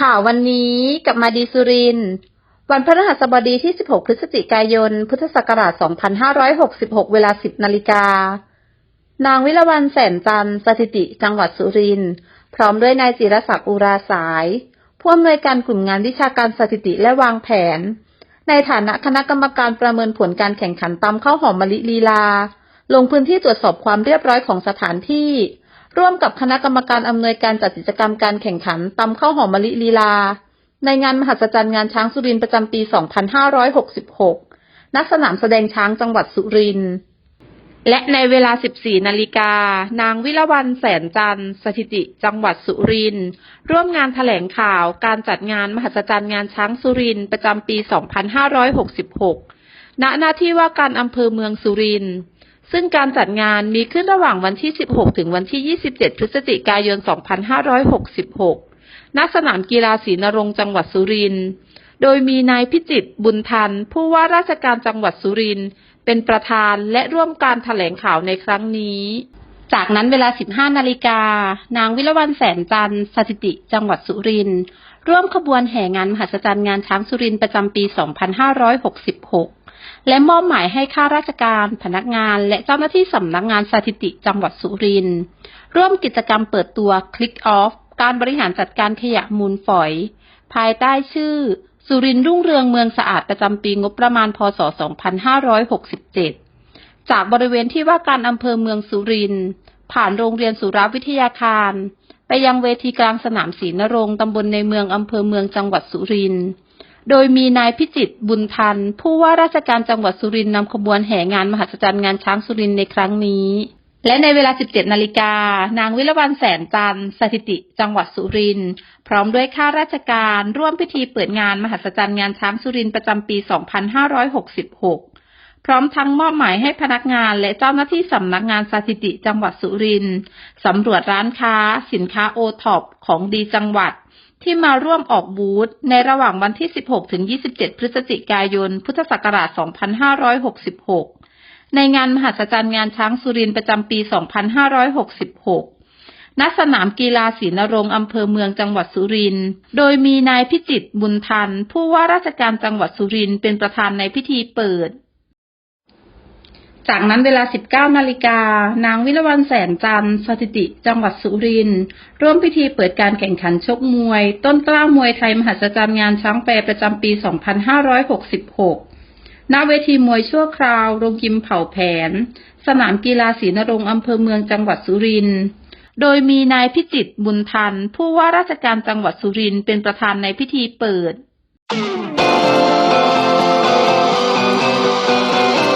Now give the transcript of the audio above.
ข่าววันนี้กับมาดีสุริน วันพฤหัสบดีที่ 16 พฤศจิกายน พุทธศักราช 2566 เวลา 10 นาฬิกา นางวิรวรรณแสนจันทร์สถิติ จังหวัดสุรินทร์พร้อมด้วยนายจิรศักดิ์อุราสาย ผู้อำนวยการกลุ่มงานวิชาการสถิติและวางแผน ในฐานะคณะกรรมการประเมินผลการแข่งขันตำข้าวหอมมะลิลีลา ลงพื้นที่ตรวจสอบความเรียบร้อยของสถานที่ ร่วมกับคณะกรรมการอำนวยการจัดกิจกรรมการแข่งขันตำข้าวหอมมะลิลีลา ในงานมหัศจรรย์งานช้างสุรินประจำปี 2566 ณ สนามแสดงช้างจังหวัดสุรินทร์ และในเวลา 14 นาฬิกา นางวิรวรรณแสนจันทร์ สถิติจังหวัดสุรินทร์ ร่วมงานแถลงข่าวการจัดงานมหัศจรรย์งานช้างสุรินประจำปี 2566 ณ หน้าที่ว่าการอำเภอเมืองสุรินทร์ ซึ่งการจัดงานมีขึ้นระหว่างวันที่ 16 ถึงวันที่ 27 พฤศจิกายน 2566 ณ สนามกีฬาศรีนรงค์จังหวัดสุรินทร์ โดยมีนายพิจิตรบุญทัน ผู้ว่าราชการจังหวัดสุรินทร์ เป็นประธานและร่วมการแถลงข่าวในครั้งนี้ จากนั้นเวลา 15 นาฬิกา นางวิรวรรณแสนจันทร์สถิติ จังหวัดสุรินทร์ร่วมขบวนแห่งานมหัศจรรย์งานช้างสุรินทร์ประจำปี 2566 และมอบหมายให้ข้าราชการพนักงานและเจ้าหน้าที่สำนักงานสถิติจังหวัดสุรินทร์ร่วมกิจกรรมเปิดตัว Click Off การบริหารจัดการขยะมูลฝอย ภายใต้ชื่อ สุรินทร์รุ่งเรืองเมืองสะอาดประจำปีงบประมาณพศ 2567 จากบริเวณที่ว่าการอำเภอเมืองสุรินทร์ผ่านโรงเรียนสุรวิทยาคาร ไปยังเวทีกลางสนามศรีนรงค์ตำบลในเมืองอำเภอเมืองจังหวัดสุรินทร์โดยมีนายพิจิตบุญทันผู้ว่าราชการจังหวัดสุรินทร์นำขบวนแห่งานมหัศจรรย์งานช้างสุรินทร์ในครั้งนี้ และในเวลา 17 นาฬิกา นางวิรวรรณแสนจันทร์สถิติ จังหวัดสุรินทร์พร้อมด้วยข้าราชการ ร่วมพิธีเปิดงานมหัศจรรย์งานช้างสุรินทร์ประจำปี 2566 พร้อมทั้งมอบหมายให้พนักงานและเจ้าหน้าที่สำนักงานสถิติจังหวัดสุรินทร์สำรวจร้านค้า สินค้าโอท็อปของดีจังหวัด ที่มาร่วมออกบูธในระหว่างวันที่ 16 ถึง 27 พฤศจิกายน พุทธศักราช 2566 ในงานมหัศจรรย์งานช้างสุรินทร์ประจำปี 2566ณสนามกีฬาศรีนรงค์อำเภอเมืองจังหวัดสุรินทร์ โดยมีนายพิจิตรบุญทัน ผู้ว่าราชการจังหวัดสุรินทร์เป็นประธานในพิธีเปิด จากนั้นเวลา 19 นาฬิกา นางวิรวรรณแสนจันทร์สถิติ จังหวัดสุรินทร์ร่วมพิธีเปิดการแข่งขันชกมวย ต้นกล้ามวยไทยมหัศจรรย์งานช้างแปรประจำปี 2566 ณ เวทีมวยชั่วคราว โรงยิมเผ่าแผน สนามกีฬาศรีนรงค์อำเภอเมืองจังหวัดสุรินทร์ โดยมีนายพิจิตรบุญทัน ผู้ว่าราชการจังหวัดสุรินทร์เป็นประธานในพิธีเปิด